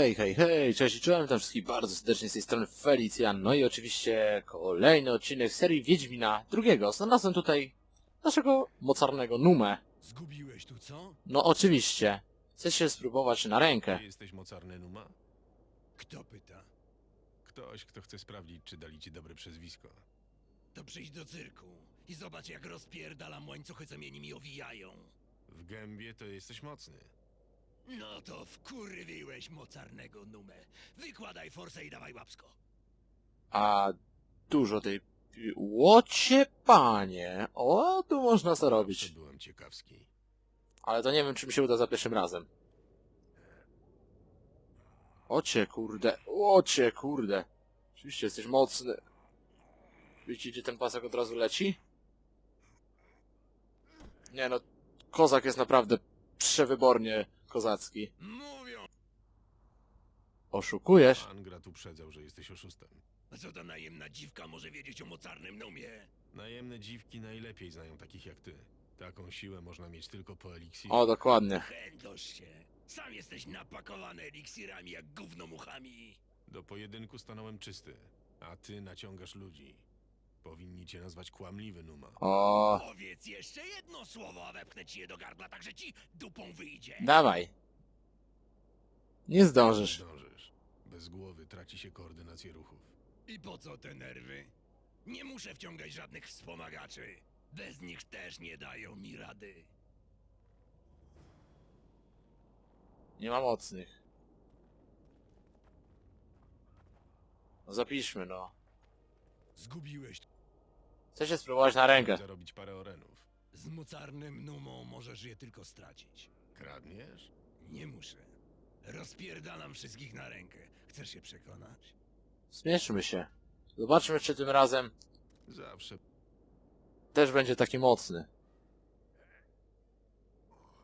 Hej, hej, hej, cześć i czołem, tam wszystkich bardzo serdecznie z tej strony Felicjan, no i oczywiście kolejny odcinek serii Wiedźmina drugiego. Znalazłem tutaj naszego mocarnego Numę. Zgubiłeś tu co? No oczywiście, chcę się spróbować na rękę. Ty jesteś mocarny Numa? Kto pyta? Ktoś, kto chce sprawdzić, czy dali ci dobre przezwisko. To przyjdź do cyrku i zobacz jak rozpierdalam łańcuchy, co mnie nimi owijają. W gębie to jesteś mocny. No to wkurwiłeś mocarnego numę. Wykładaj forsę i dawaj łapsko. A dużo tej... pi- Łocie panie, o, tu można co To robić. byłem ciekawski. Ale to nie wiem, czy mi się uda za pierwszym razem. Ocie kurde, ocie kurde. Oczywiście jesteś mocny. Widzicie, gdzie ten pasek od razu leci? Nie no, kozak jest naprawdę przewybornie kozacki. Mówią! Oszukujesz? Angrat uprzedzał, że jesteś oszustem. A co ta najemna dziwka może wiedzieć o mocarnym numie? Najemne dziwki najlepiej znają takich jak ty. Taką siłę można mieć tylko po eliksirze. O, dokładnie. Chędosz się. Sam jesteś napakowany eliksirami jak gównomuchami. Do pojedynku stanąłem czysty, a ty naciągasz ludzi. Powinni cię nazwać kłamliwy Numa. O, Powiedz jeszcze jedno słowo, a wepchnę ci je do gardła, tak że ci dupą wyjdzie. dawaj. Nie zdążysz. Zdążysz. Bez głowy traci się koordynację ruchów. I po co te nerwy? Nie muszę wciągać żadnych wspomagaczy. Bez nich też nie dają mi rady. Nie ma mocnych. No zapiszmy, no. Zgubiłeś. Chcę się spróbować na rękę. Zarobić parę orenów. Z mocarnym numą możesz je tylko stracić. Kradniesz? Nie muszę. Rozpierdalam wszystkich na rękę. Chcesz się przekonać? Zmierzmy się. Zobaczmy, czy tym razem Zawsze też będzie taki mocny.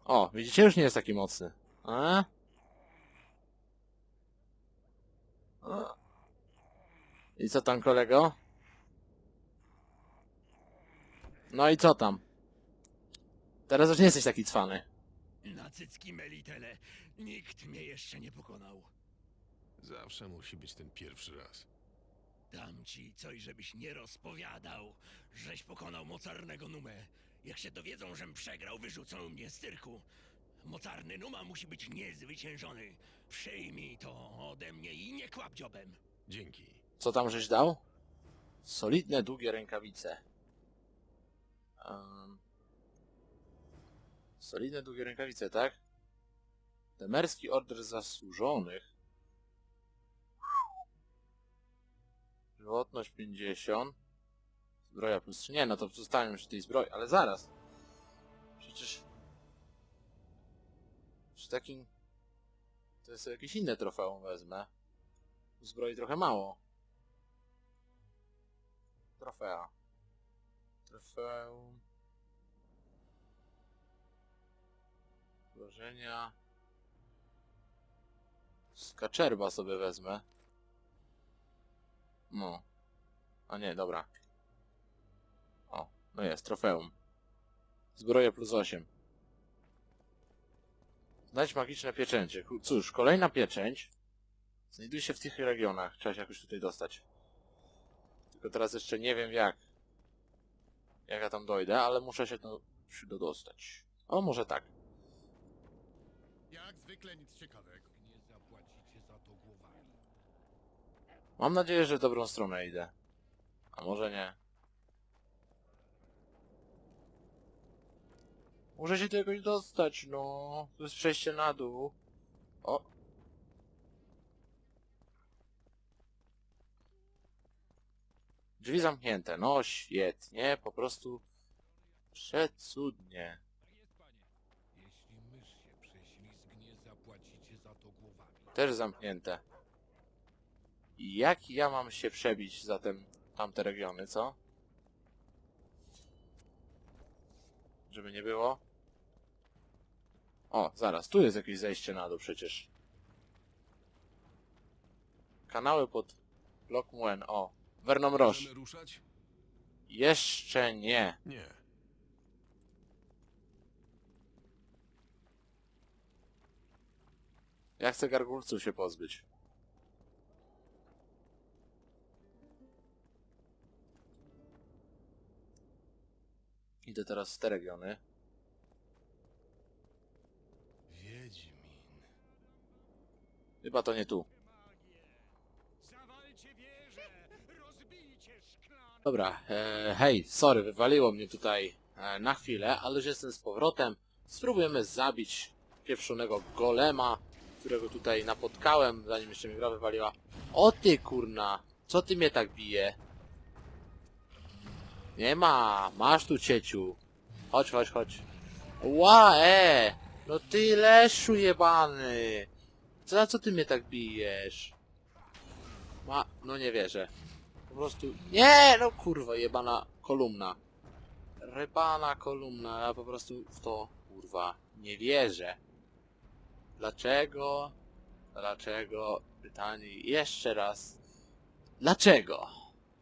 O, widzicie, już nie jest taki mocny. A? A. I co tam, kolego? No i co tam? Teraz już nie jesteś taki cwany. Na cycki melitele. Nikt mnie jeszcze nie pokonał. Zawsze musi być ten pierwszy raz. Dam ci coś, żebyś nie rozpowiadał, żeś pokonał mocarnego numę. Jak się dowiedzą, żem przegrał, wyrzucą mnie z cyrku. Mocarny numa musi być niezwyciężony. Przyjmij to ode mnie i nie kłap dziobem. Dzięki. Co tam żeś dał? Solidne, długie rękawice. Um, solidne, długie rękawice, tak? Demerski order zasłużonych. Żywotność 50. Zbroja plus 3. Nie, no to zostaniemy przy tej zbroi, ale zaraz. Przecież... Przy takim... To jest jakieś inne trofeum wezmę. Zbroi trochę mało. Trofea. Trofeum. Włożenia. Skaczerba sobie wezmę. No. A nie, dobra. O, no jest, trofeum. Zbroja plus 8. Znajdź magiczne pieczęcie. Cóż, kolejna pieczęć. Znajduje się w tych regionach. Trzeba się jakoś tutaj dostać. Tylko teraz jeszcze nie wiem jak. Jak ja tam dojdę, ale muszę się do, się dostać. O, może tak. Jak zwykle nic ciekawego. Nie zapłacicie za to głowami. Mam nadzieję, że w dobrą stronę idę. A może nie. Muszę się do jakoś dostać, no. To jest przejście na dół. O. Drzwi zamknięte. No świetnie, po prostu przecudnie. Też zamknięte. Jak ja mam się przebić zatem tamte regiony, co? Żeby nie było. O, zaraz, tu jest jakieś zejście na dół przecież. Kanały pod Block Muen, o. Vernon Roche. Możemy ruszać? Jeszcze nie. Nie. Ja chcę gargulców się pozbyć. Idę teraz w te regiony. Wiedźmin. Chyba to nie tu. Dobra, e, hej, sorry, wywaliło mnie tutaj e, na chwilę, ale już jestem z powrotem. Spróbujemy zabić pieprzonego golema, którego tutaj napotkałem, zanim jeszcze mi gra wywaliła. O ty kurna, co ty mnie tak bije? Nie ma, masz tu cieciu. Chodź, chodź, chodź. Ła, e! No ty leszu jebany! Za co ty mnie tak bijesz? Ma, no nie wierzę. Po prostu... Nie! No kurwa, jebana kolumna. Rybana kolumna, ja po prostu w to, kurwa, nie wierzę. Dlaczego? Dlaczego? Pytanie jeszcze raz. Dlaczego?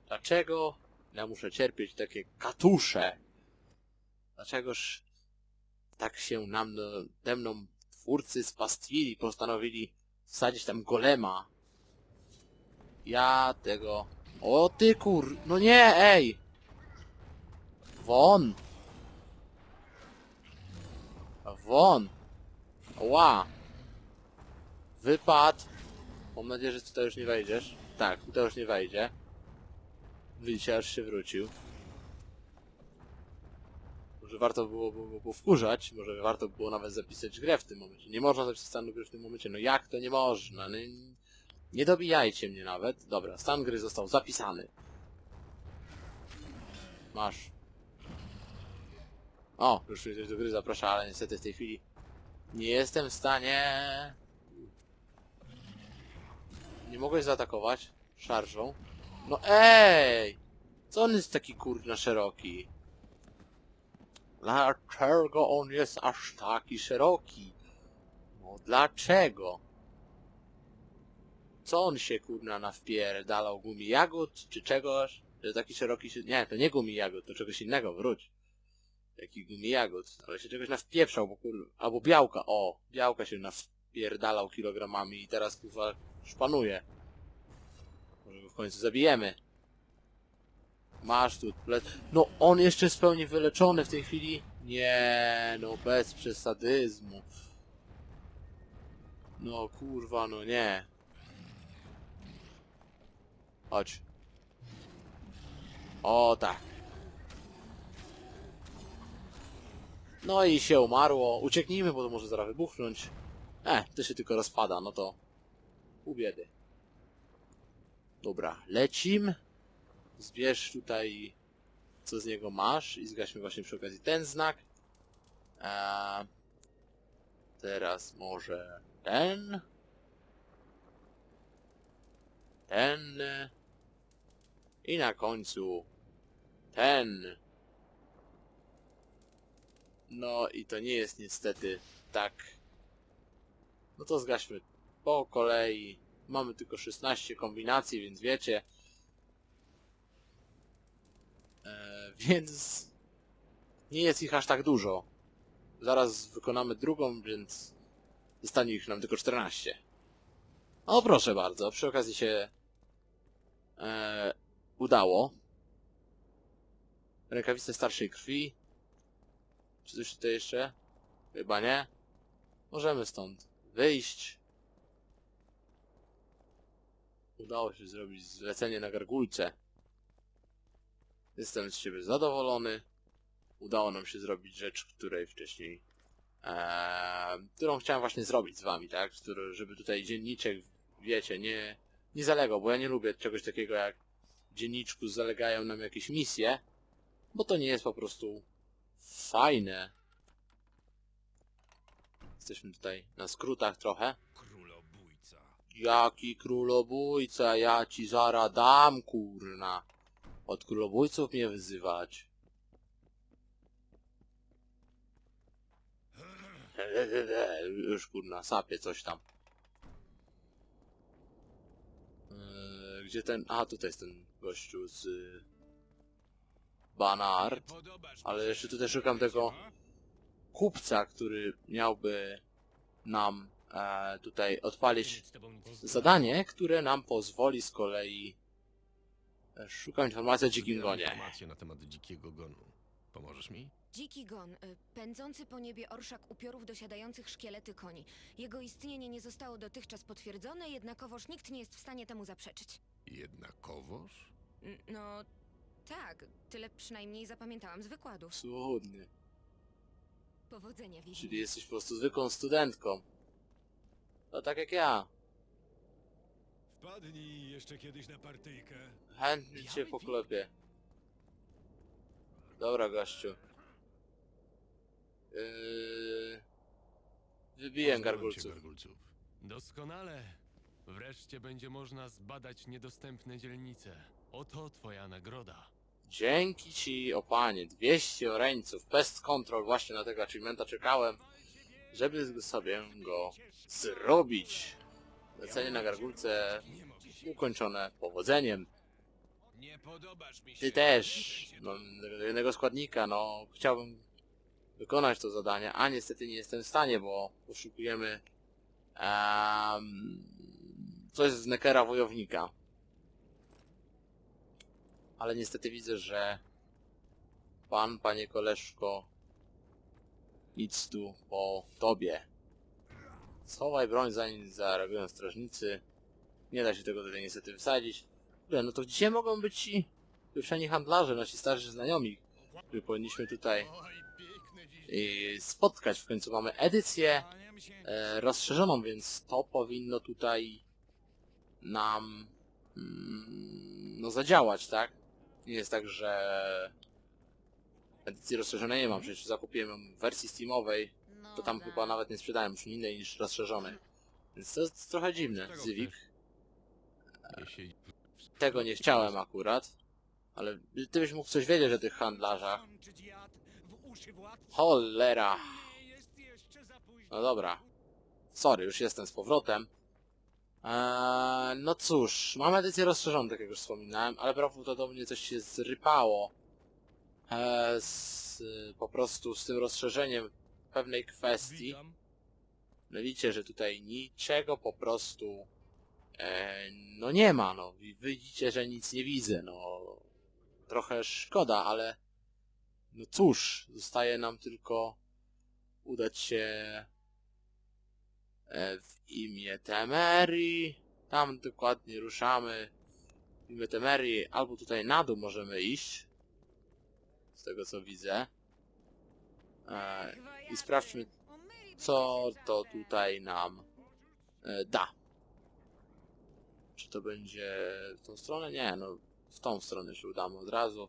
Dlaczego ja muszę cierpieć takie katusze? Dlaczegoż tak się nam, nade mną twórcy spastwili, postanowili wsadzić tam golema? Ja tego o ty kur... No nie, ej! Won! Won! Ła! Wypad! Mam nadzieję, że tutaj już nie wejdziesz. Tak, tutaj już nie wejdzie. Widzicie, aż się wrócił. Może warto było było powkurzać, może warto było nawet zapisać grę w tym momencie. Nie można zapisać stanu gry w tym momencie. No jak to nie można? No, nie dobijajcie mnie nawet. Dobra, stan gry został zapisany. Masz. O, już mnie ktoś do gry zaprasza, ale niestety w tej chwili nie jestem w stanie... Nie mogłeś zaatakować szarżą? No ej! Co on jest taki kurna szeroki? Dlaczego on jest aż taki szeroki? No dlaczego? Co on się kurna nawpierdalał? Gumi jagód czy czegoś? Że taki szeroki się... Nie, to nie gumi jagód, to czegoś innego, wróć. Jaki gumi jagód, ale się czegoś nawpieprzał, bo kur... Albo białka, o! Białka się nawpierdalał kilogramami i teraz kurwa szpanuje. Może go w końcu zabijemy. Masz tu. No on jeszcze jest w pełni wyleczony w tej chwili? Nie, no bez przesadyzmu. No kurwa, no nie. Chodź. O tak. No i się umarło. Ucieknijmy, bo to może zaraz wybuchnąć. E, to się tylko rozpada, no to... U biedy. Dobra, lecim. Zbierz tutaj co z niego masz i zgaśmy właśnie przy okazji ten znak. Eee, teraz może ten. Ten. I na końcu ten. No i to nie jest niestety tak. No to zgaśmy po kolei. Mamy tylko 16 kombinacji, więc wiecie. E, więc nie jest ich aż tak dużo. Zaraz wykonamy drugą, więc zostanie ich nam tylko 14. O proszę bardzo, przy okazji się e, udało. Rękawice starszej krwi. Czy coś tutaj jeszcze? Chyba nie. Możemy stąd wyjść. Udało się zrobić zlecenie na gargulce. Jestem z siebie zadowolony. Udało nam się zrobić rzecz, której wcześniej którą chciałem właśnie zrobić z wami, tak? Który, żeby tutaj dzienniczek, wiecie, nie, nie zalegał, bo ja nie lubię czegoś takiego jak dzienniczku zalegają nam jakieś misje, bo to nie jest po prostu fajne. Jesteśmy tutaj na skrótach trochę. Królobójca. Jaki królobójca, ja ci zara dam, kurna. Od królobójców mnie wyzywać. Już kurna, sapie coś tam. Eee, Gdzie ten... A, tutaj jest ten gościu z... y, Banart. Ale jeszcze tutaj szukam tego kupca, który miałby nam e, tutaj odpalić zadanie, które nam pozwoli z kolei e, szukam informacji o dzikim gonie. informacje na temat dzikiego gonu. Pomożesz mi? Dziki gon, y, pędzący po niebie orszak upiorów dosiadających szkielety koni. Jego istnienie nie zostało dotychczas potwierdzone, jednakowoż nikt nie jest w stanie temu zaprzeczyć. Jednakowoż? N- No, tak, tyle przynajmniej zapamiętałam z wykładów. Cudny. Powodzenia, Wiedźminie. Czyli jesteś po prostu zwykłą studentką. To tak jak ja. Wpadnij jeszcze kiedyś na partyjkę. Chętnie cię poklepię. Dobra, gościu. Yy... Wybiję cię gargulców. gargulców. Doskonale. Wreszcie będzie można zbadać niedostępne dzielnice. Oto twoja nagroda. Dzięki ci, o panie, 200 oreńców. Pest Control, właśnie na tego achievementa czekałem, żeby sobie go zrobić. Lecenie na gargulce ukończone powodzeniem. Nie podobasz mi się. Ty też, mam jednego składnika, no chciałbym wykonać to zadanie, a niestety nie jestem w stanie, bo poszukujemy um, coś z Neckera Wojownika. Ale niestety widzę, że pan, panie koleżko, nic tu po tobie. Schowaj broń zanim zareagują strażnicy. Nie da się tego tutaj niestety wsadzić. Kurde, no to gdzie mogą być ci pieprzeni handlarze, nasi starzy znajomi, których powinniśmy tutaj e, spotkać. W końcu mamy edycję e, rozszerzoną, więc to powinno tutaj nam mm, no zadziałać, tak? Nie jest tak, że edycji rozszerzonej nie mam, przecież zakupiłem ją w wersji steamowej, to tam chyba nawet nie sprzedają już innej niż rozszerzonej. Więc to jest trochę dziwne. Jeśli Tego nie chciałem akurat. Ale ty byś mógł coś wiedzieć o tych handlarzach. Cholera. No dobra. Sorry, już jestem z powrotem. Eee, no cóż, mam edycję rozszerzoną, tak jak już wspominałem, ale prawdopodobnie coś się zrypało. Eee, z, po prostu z tym rozszerzeniem pewnej kwestii. No widzicie, że tutaj niczego po prostu e, no nie ma, no. Wi- Widzicie, że nic nie widzę, no. Trochę szkoda, ale no cóż, zostaje nam tylko udać się w imię Temerii. Tam dokładnie ruszamy. W imię Temerii albo tutaj na dół możemy iść. Z tego co widzę. E, I sprawdźmy, co to tutaj nam e, da. Czy to będzie w tą stronę? Nie, no w tą stronę się udamy od razu.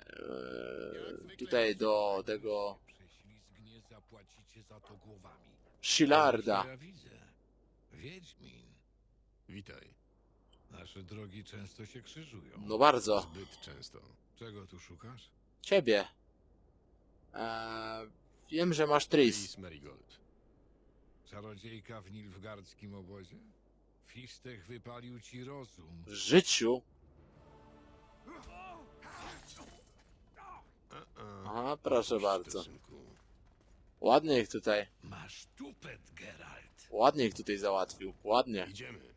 E, tutaj do tego zapłacicie za to głowami. Shilarda. Ja widzę. Wiedźmin. witaj. Nasze drogi często się krzyżują. No bardzo. Zbyt często. Czego tu szukasz? Ciebie. E, wiem, że masz tris. Tris Marigold. Czarodziejka w nilfgardzkim obozie? Fistech wypalił ci rozum. W życiu. Aha, proszę bardzo. stosunku. Ładnie ich tutaj. Masz tupet, Geralt. Ładnie ich tutaj załatwił. Ładnie. Idziemy.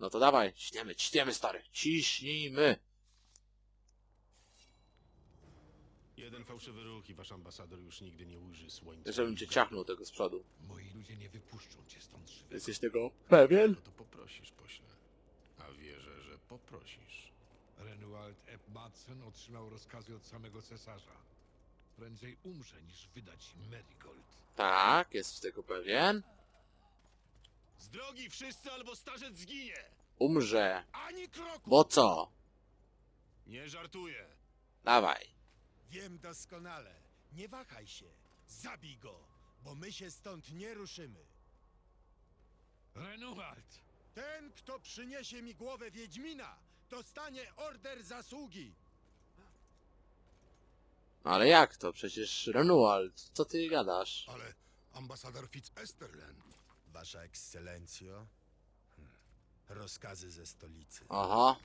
No to dawaj, ciśniemy, ciśniemy stary. Ciśnijmy. Jeden fałszywy ruch i wasz ambasador już nigdy nie ujrzy słońca. Żebym cię ciachnął tego z przodu. Moi ludzie nie wypuszczą cię stąd żywego. Jesteś tego pewien? No to poprosisz, pośle. A wierzę, że poprosisz. Renuald Madsen otrzymał rozkazy od samego cesarza. Prędzej umrze niż wydać Marigold. Tak, jesteś tego pewien? Z drogi wszyscy albo starzec zginie! Umrze. Ani kroku! Bo co? Nie żartuję! Dawaj. Wiem doskonale. Nie wahaj się. Zabij go, bo my się stąd nie ruszymy. Renuald! Ten, kto przyniesie mi głowę Wiedźmina, dostanie order zasługi. Ale jak to? Przecież Renuald, co ty gadasz? Ale ambasador Fitz Esterlen. Wasza ekscelencjo. Hmm. Rozkazy ze stolicy. Aha.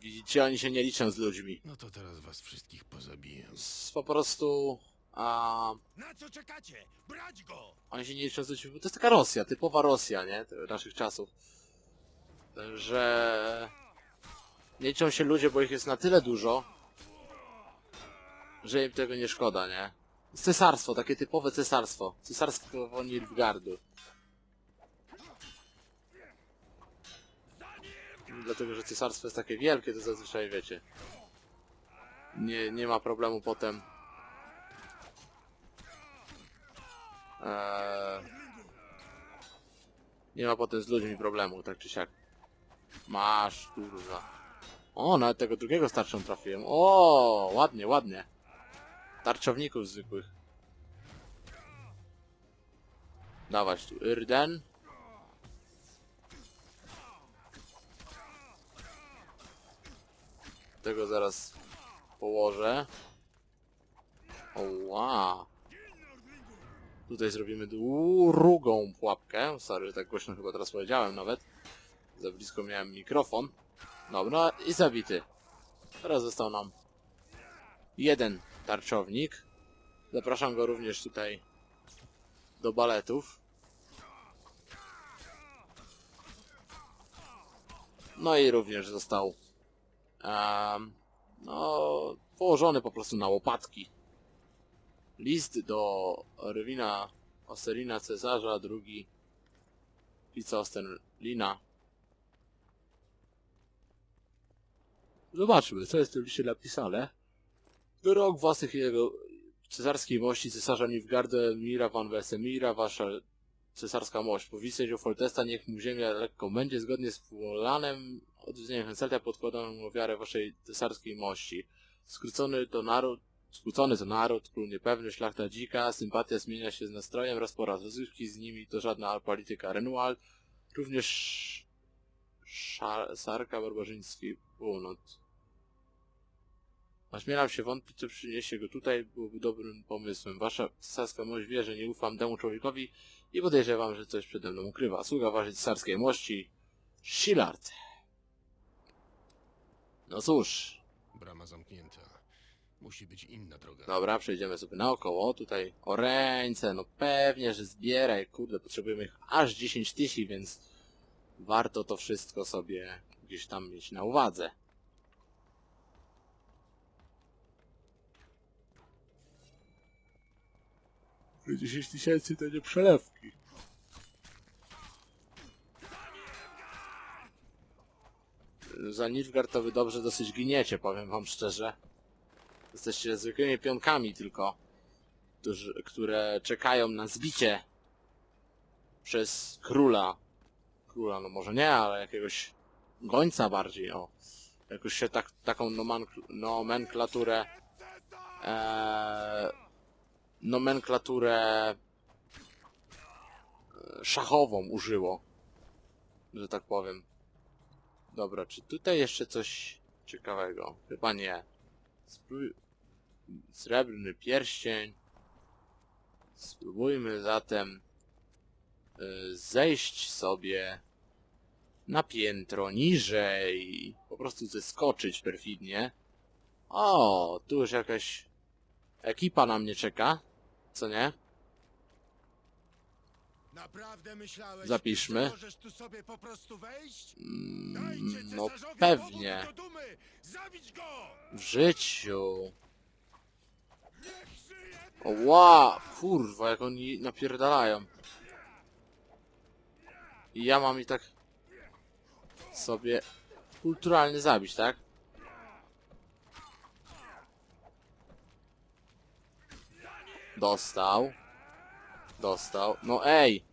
Widzicie, oni się nie liczą z ludźmi. No to teraz was wszystkich pozabiję. S- Po prostu A Na co czekacie? Brać go! oni się nie liczą z ludźmi, bo to jest taka Rosja, typowa Rosja, nie? Te- Naszych czasów. Że... Liczą się ludzie, bo ich jest na tyle dużo, że im tego nie szkoda, nie? Cesarstwo, takie typowe cesarstwo. Cesarstwo Nilfgaardu. Dlatego, że cesarstwo jest takie wielkie, to zazwyczaj wiecie. Nie, nie ma problemu potem. Eee, nie ma potem z ludźmi problemu, tak czy siak. Masz, kurwa. O, nawet tego drugiego starczą trafiłem. O, ładnie, ładnie. Tarczowników zwykłych. Dawać tu Irden. Tego zaraz położę. Oła. Tutaj zrobimy drugą pułapkę. Sorry, że tak głośno chyba teraz powiedziałem nawet. Za blisko miałem mikrofon. Dobra, i zabity. Teraz został nam jeden tarczownik. Zapraszam go również tutaj do baletów. No i również został em, no, położony po prostu na łopatki. List do Rywina Osterina Cezarza, drugi Lica Osterlina. Zobaczmy, co jest w tym liście napisane. Do własnych jego cesarskiej mości cesarza Nilfgaarda Mira van Wesemira, wasza cesarska mość. Po wice Foltesta niech mu ziemia lekko będzie, zgodnie z Wolanem od wznienia Henselta podkładam mu waszej cesarskiej mości. Skrócony to naród, skłócony to naród, król niepewny, szlachta dzika, sympatia zmienia się z nastrojem, raz po raz rozrywki z nimi to żadna polityka Renual, również Sarka Barbarzyński Północ. Ośmielam się wątpić, co przyniesie go tutaj, byłoby dobrym pomysłem. Wasza cesarska mość wie, że nie ufam temu człowiekowi i podejrzewam, że coś przede mną ukrywa. Sługa waszej cesarskiej mości, Shillard. No cóż, Brama zamknięta. Musi być inna droga. dobra, przejdziemy sobie naokoło. Tutaj oreńce, no pewnie, że zbieraj. Kurde, potrzebujemy ich aż 10 tysięcy, więc warto to wszystko sobie gdzieś tam mieć na uwadze. 10 tysięcy to nie przelewki. Za Nilfgaard to wy dobrze dosyć giniecie, powiem wam szczerze. Jesteście zwykłymi pionkami tylko, którzy, które czekają na zbicie przez króla. Króla, no może nie, ale jakiegoś gońca bardziej, o. Jakoś się tak, taką nomenkl nomenklaturę e, nomenklaturę e, szachową użyło, że tak powiem. Dobra, czy tutaj jeszcze coś ciekawego? Chyba nie. Spróbuj... Srebrny pierścień. Spróbujmy zatem y, zejść sobie na piętro niżej. Po prostu zeskoczyć perfidnie. O, tu już jakaś ekipa na mnie czeka. Co nie? Naprawdę myślałeś, Zapiszmy. że możesz tu sobie po prostu wejść? Mm, Dajcie no cesarzowi pewnie. powód do dumy! Zabić go! W życiu. Niech żyje! Ła, kurwa, jak oni napierdalają. I ja mam i tak sobie kulturalnie zabić, tak? Dostał. Dostał. No ej!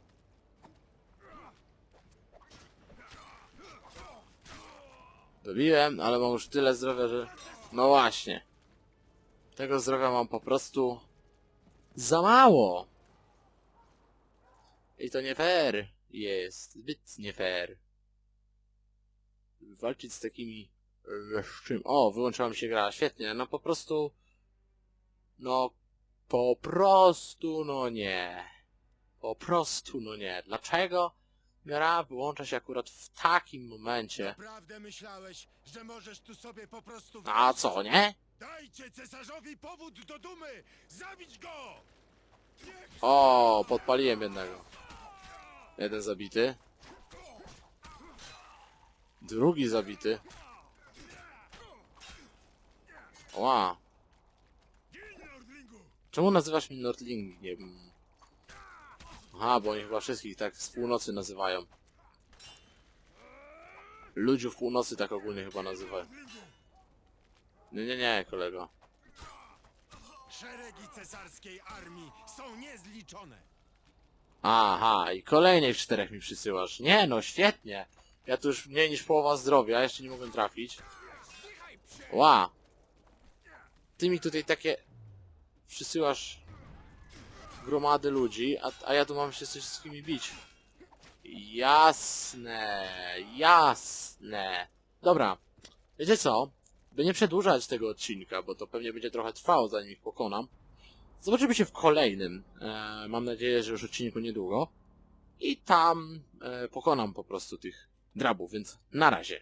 Dobiłem, ale mam już tyle zdrowia, że... No właśnie. Tego zdrowia mam po prostu za mało. I to nie fair jest. Zbyt nie fair. Walczyć z takimi leszczym. O, wyłączyła mi się gra. Świetnie. No po prostu... No... Po prostu no nie. Po prostu no nie. Dlaczego gra wyłącza się akurat w takim momencie? Naprawdę myślałeś, że możesz tu sobie po prostu wejść? A co, nie? Dajcie cesarzowi powód do dumy! Zabić go! O, podpaliłem jednego. Jeden zabity. Drugi zabity. Ła. Czemu nazywasz mnie Nordlingiem? Aha, bo oni chyba wszystkich tak z północy nazywają. Ludziów północy tak ogólnie chyba nazywają. Nie, nie, nie, kolego. Szeregi cesarskiej armii są niezliczone. Aha, i kolejnych czterech mi przysyłasz. Nie no, świetnie. Ja tu już mniej niż połowa zdrowia, jeszcze nie mogłem trafić. Ła. Ty mi tutaj takie przysyłasz gromady ludzi, a, a ja tu mam się z wszystkimi bić. Jasne, jasne. Dobra, wiecie co? By nie przedłużać tego odcinka, bo to pewnie będzie trochę trwało, zanim ich pokonam. Zobaczymy się w kolejnym. E, mam nadzieję, że już odcinku niedługo. I tam e, pokonam po prostu tych drabów, więc na razie.